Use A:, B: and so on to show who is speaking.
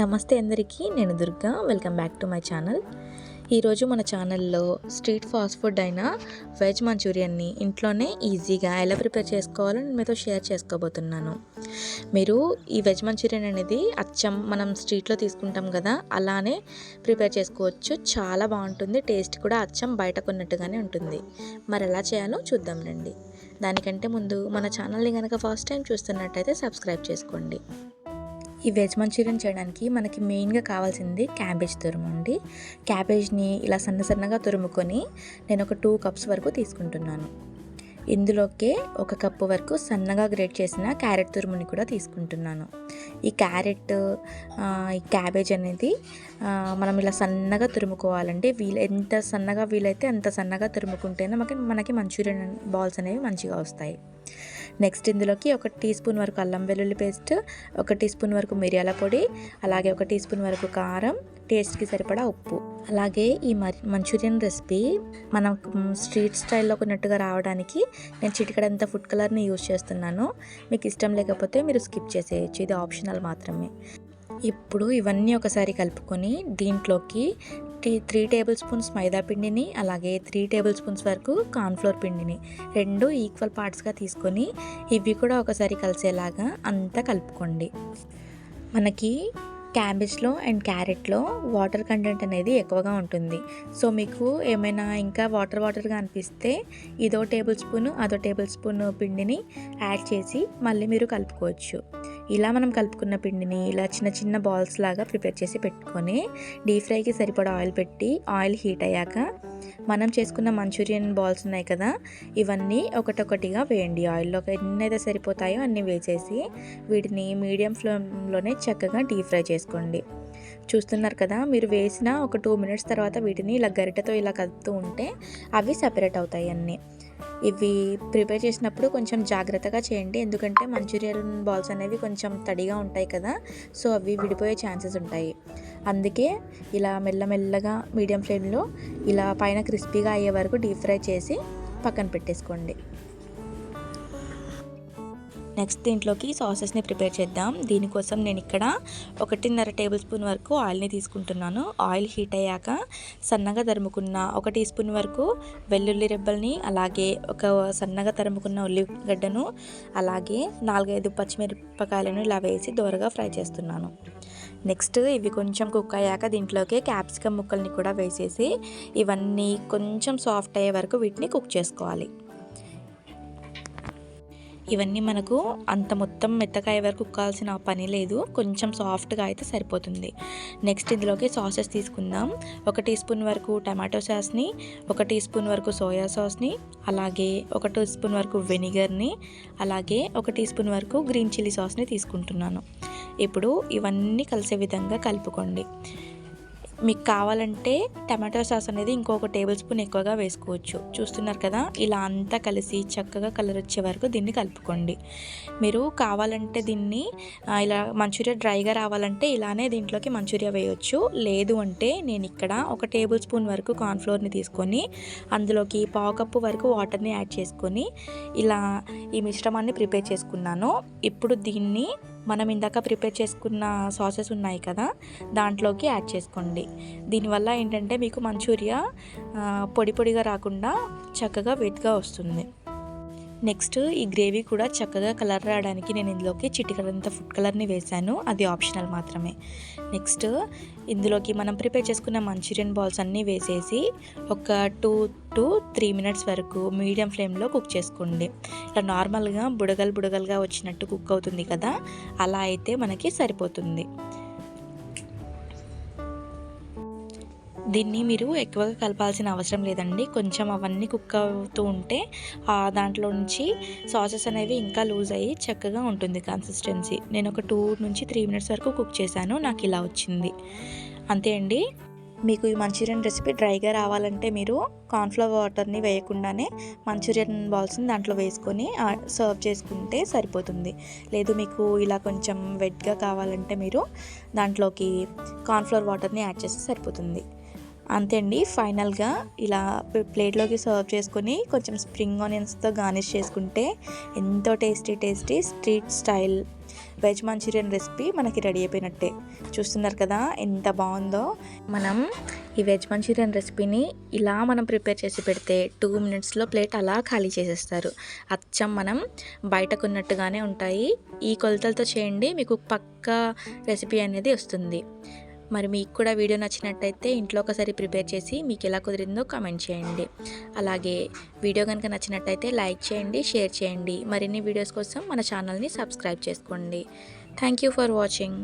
A: నమస్తే అందరికీ నేను Durga. Welcome back to my channel ఈరోజు మన ఛానల్లో స్ట్రీట్ ఫాస్ట్ ఫుడ్ అయిన వెజ్ మంచూరియన్ని ఇంట్లోనే ఈజీగా ఎలా ప్రిపేర్ చేసుకోవాలో నేను మీతో షేర్ చేసుకోబోతున్నాను. మీరు ఈ వెజ్ మంచూరియన్ అనేది అచ్చం మనం స్ట్రీట్లో తీసుకుంటాం కదా అలానే ప్రిపేర్ చేసుకోవచ్చు. చాలా బాగుంటుంది టేస్ట్ కూడా అచ్చం బయట కొన్నట్టుగానే ఉంటుంది. మరి ఎలా చేయాలో చూద్దాం రండి. దానికంటే ముందు మన ఛానల్ని కనుక ఫస్ట్ టైం చూస్తున్నట్టయితే సబ్స్క్రైబ్ చేసుకోండి. ఈ వెజ్ మంచూరియన్ చేయడానికి మనకి మెయిన్గా కావాల్సింది క్యాబేజ్ తురుము అండి. క్యాబేజ్ని ఇలా సన్న సన్నగా తురుముకొని నేను ఒక టూ కప్స్ వరకు తీసుకుంటున్నాను. ఇందులోకే ఒక కప్పు వరకు సన్నగా గ్రేట్ చేసిన క్యారెట్ తురుముని కూడా తీసుకుంటున్నాను. ఈ క్యారెట్ ఈ క్యాబేజ్ అనేది మనం ఇలా సన్నగా తురుముకోవాలండి వీలు ఎంత సన్నగా వీలైతే అంత సన్నగా తురుముకుంటేనే మనకి మనకి మంచూరియన్ బాల్స్ అనేవి మంచిగా వస్తాయి. నెక్స్ట్ ఇందులోకి ఒక టీ స్పూన్ వరకు అల్లం వెల్లుల్లి పేస్ట్ ఒక టీ స్పూన్ వరకు మిరియాల పొడి అలాగే ఒక టీ స్పూన్ వరకు కారం టేస్ట్కి సరిపడా ఉప్పు. అలాగే ఈ మర్- మంచూరియన్ రెసిపీ మనం స్ట్రీట్ స్టైల్లో కొన్నట్టుగా రావడానికి నేను చిటికడంత ఫుడ్ కలర్ని యూజ్ చేస్తున్నాను. మీకు ఇష్టం లేకపోతే మీరు స్కిప్ చేసేయచ్చు. ఇది ఆప్షనల్ మాత్రమే. ఇప్పుడు ఇవన్నీ ఒకసారి కలుపుకొని దీంట్లోకి టీ త్రీ టేబుల్ స్పూన్స్ మైదా పిండిని అలాగే త్రీ టేబుల్ స్పూన్స్ వరకు కార్న్ఫ్లోర్ పిండిని రెండు ఈక్వల్ పార్ట్స్గా తీసుకొని ఇవి కూడా ఒకసారి కలిసేలాగా అంతా కలుపుకోండి. మనకి క్యాబేజ్లో అండ్ క్యారెట్లో వాటర్ కంటెంట్ అనేది ఎక్కువగా ఉంటుంది. సో మీకు ఏమైనా ఇంకా వాటర్ వాటర్గా అనిపిస్తే ఇదో టేబుల్ స్పూన్ అదో టేబుల్ స్పూన్ పిండిని యాడ్ చేసి మళ్ళీ మీరు కలుపుకోవచ్చు. ఇలా మనం కలుపుకున్న పిండిని ఇలా చిన్న చిన్న బాల్స్ లాగా ప్రిపేర్ చేసి పెట్టుకొని డీప్ ఫ్రైకి సరిపడా ఆయిల్ పెట్టి ఆయిల్ హీట్ అయ్యాక మనం చేసుకున్న మంచూరియన్ బాల్స్ ఉన్నాయి కదా ఇవన్నీ ఒకటొకటిగా వేయండి. ఆయిల్లో ఎన్నైతే సరిపోతాయో అన్నీ వేసేసి వీటిని మీడియం ఫ్లేమ్లోనే చక్కగా డీప్ ఫ్రై చేసుకోండి చూస్తున్నారు కదా మీరు వేసిన ఒక టూ మినిట్స్ తర్వాత వీటిని ఇలా గరిటెతో ఇలా కలుపుతూ ఉంటే అవి సపరేట్ అవుతాయి అన్నీ. ఇవి ప్రిపేర్ చేసినప్పుడు కొంచెం జాగ్రత్తగా చేయండి. ఎందుకంటే మంచూరియన్ బాల్స్ అనేవి కొంచెం తడిగా ఉంటాయి కదా సో అవి విడిపోయే ఛాన్సెస్ ఉంటాయి. అందుకే ఇలా మెల్లమెల్లగా మీడియం ఫ్లేమ్లో ఇలా పైన క్రిస్పీగా అయ్యే వరకు డీప్ ఫ్రై చేసి పక్కన పెట్టేసుకోండి. నెక్స్ట్ దీంట్లోకి సాసెస్ని ప్రిపేర్ చేద్దాం. దీనికోసం నేను ఇక్కడ ఒకటిన్నర టేబుల్ స్పూన్ వరకు ఆయిల్ని తీసుకుంటున్నాను. ఆయిల్ హీట్ అయ్యాక సన్నగా తరుముకున్న ఒక టీ స్పూన్ వరకు వెల్లుల్లి రెబ్బల్ని అలాగే ఒక సన్నగా తరుముకున్న ఉల్లిగడ్డను అలాగే నాలుగైదు పచ్చిమిరపకాయలను ఇలా వేసి దోరగా ఫ్రై చేస్తున్నాను. నెక్స్ట్ ఇవి కొంచెం కుక్ అయ్యాక దీంట్లోకి క్యాప్సికమ్ ముక్కల్ని కూడా వేసేసి ఇవన్నీ కొంచెం సాఫ్ట్ అయ్యే వరకు వీటిని కుక్ చేసుకోవాలి. ఇవన్నీ మనకు అంత మొత్తం మెత్తకాయ వరకు కుక్కాల్సిన పని లేదు. కొంచెం సాఫ్ట్గా అయితే సరిపోతుంది. నెక్స్ట్ ఇందులోకి సాసెస్ తీసుకుందాం. ఒక టీ స్పూన్ వరకు టమాటో సాస్ని ఒక టీ స్పూన్ వరకు సోయా సాస్ని అలాగే ఒక టీ స్పూన్ వరకు వెనిగర్ని అలాగే ఒక టీ స్పూన్ వరకు గ్రీన్ చిల్లీ సాస్ని తీసుకుంటున్నాను. ఇప్పుడు ఇవన్నీ కలిసే విధంగా కలుపుకోండి. మీకు కావాలంటే టమాటో సాస్ అనేది ఇంకొక టేబుల్ స్పూన్ ఎక్కువగా వేసుకోవచ్చు. చూస్తున్నారు కదా? ఇలా అంతా కలిసి చక్కగా కలర్ వచ్చే వరకు దీన్ని కలుపుకోండి. మీరు కావాలంటే దీన్ని ఇలా మంచూరియా డ్రైగా రావాలంటే ఇలానే దీంట్లోకి మంచూరియా వేయొచ్చు. లేదు అంటే నేను ఇక్కడ ఒక టేబుల్ స్పూన్ వరకు కార్న్ఫ్లోర్ని తీసుకొని అందులోకి పావు కప్పు వరకు వాటర్ని యాడ్ చేసుకొని ఇలా ఈ మిశ్రమాన్ని ప్రిపేర్ చేసుకున్నాను. ఇప్పుడు దీన్ని మనం ఇందాక ప్రిపేర్ చేసుకున్న సాసెస్ ఉన్నాయి కదా దాంట్లోకి యాడ్ చేసుకోండి. దీనివల్ల ఏంటంటే మీకు మంచూరియా పొడి పొడిగా రాకుండా చక్కగా వెట్గా వస్తుంది. నెక్స్ట్ ఈ గ్రేవీ కూడా చక్కగా కలర్ రావడానికి నేను ఇందులోకి చిటికలంత ఫుడ్ కలర్ని వేశాను. అది ఆప్షనల్ మాత్రమే. నెక్స్ట్ ఇందులోకి మనం ప్రిపేర్ చేసుకున్న మంచూరియన్ బాల్స్ అన్నీ వేసేసి ఒక టూ టు త్రీ మినిట్స్ వరకు మీడియం ఫ్లేమ్లో కుక్ చేసుకోండి. ఇలా నార్మల్గా బుడగలు బుడగలుగా వచ్చినట్టు కుక్ అవుతుంది కదా? అలా అయితే మనకి సరిపోతుంది. దీన్ని మీరు ఎక్కువగా కలపాల్సిన అవసరం లేదండి. కొంచెం అవన్నీ కుక్ అవుతూ ఉంటే దాంట్లో నుంచి సాసెస్ అనేవి ఇంకా లూజ్ అయ్యి చక్కగా ఉంటుంది కన్సిస్టెన్సీ. నేను ఒక టూ నుంచి త్రీ మినిట్స్ వరకు కుక్ చేశాను. నాకు ఇలా వచ్చింది. అంతే అండి. మీకు ఈ మంచూరియన్ రెసిపీ డ్రైగా రావాలంటే మీరు కార్న్ఫ్లవర్ వాటర్ని వేయకుండానే మంచూరియన్ బాల్స్ని దాంట్లో వేసుకొని సర్వ్ చేసుకుంటే సరిపోతుంది. లేదు మీకు ఇలా కొంచెం వెట్గా కావాలంటే మీరు దాంట్లోకి కార్న్ఫ్లవర్ వాటర్ని యాడ్ చేస్తే సరిపోతుంది. అంతే అండి ఫైనల్గా ఇలా ప్లేట్లోకి సర్వ్ చేసుకొని కొంచెం స్ప్రింగ్ ఆనియన్స్తో గార్నిష్ చేసుకుంటే ఎంతో tasty tasty street style veg Manchurian recipe మనకి రెడీ అయిపోయినట్టే. చూస్తున్నారు కదా ఎంత బాగుందో. మనం ఈ వెజ్ మంచూరియన్ రెసిపీని ఇలా మనం ప్రిపేర్ చేసి పెడితే టూ మినిట్స్లో ప్లేట్ అలా ఖాళీ చేసేస్తారు. అచ్చం మనం బయటకు ఉన్నట్టుగానే ఉంటాయి. ఈ కొలతలతో చేయండి మీకు పక్కా రెసిపీ అనేది వస్తుంది. మరి మీకు కూడా వీడియో నచ్చినట్టయితే ఇంట్లో ఒకసారి ప్రిపేర్ చేసి మీకు ఎలా కుదిరిందో కామెంట్ చేయండి. అలాగే వీడియో కనుక నచ్చినట్టయితే లైక్ చేయండి షేర్ చేయండి. మరిన్ని వీడియోస్ కోసం మన ఛానల్ని సబ్స్క్రైబ్ చేసుకోండి. Thank you for watching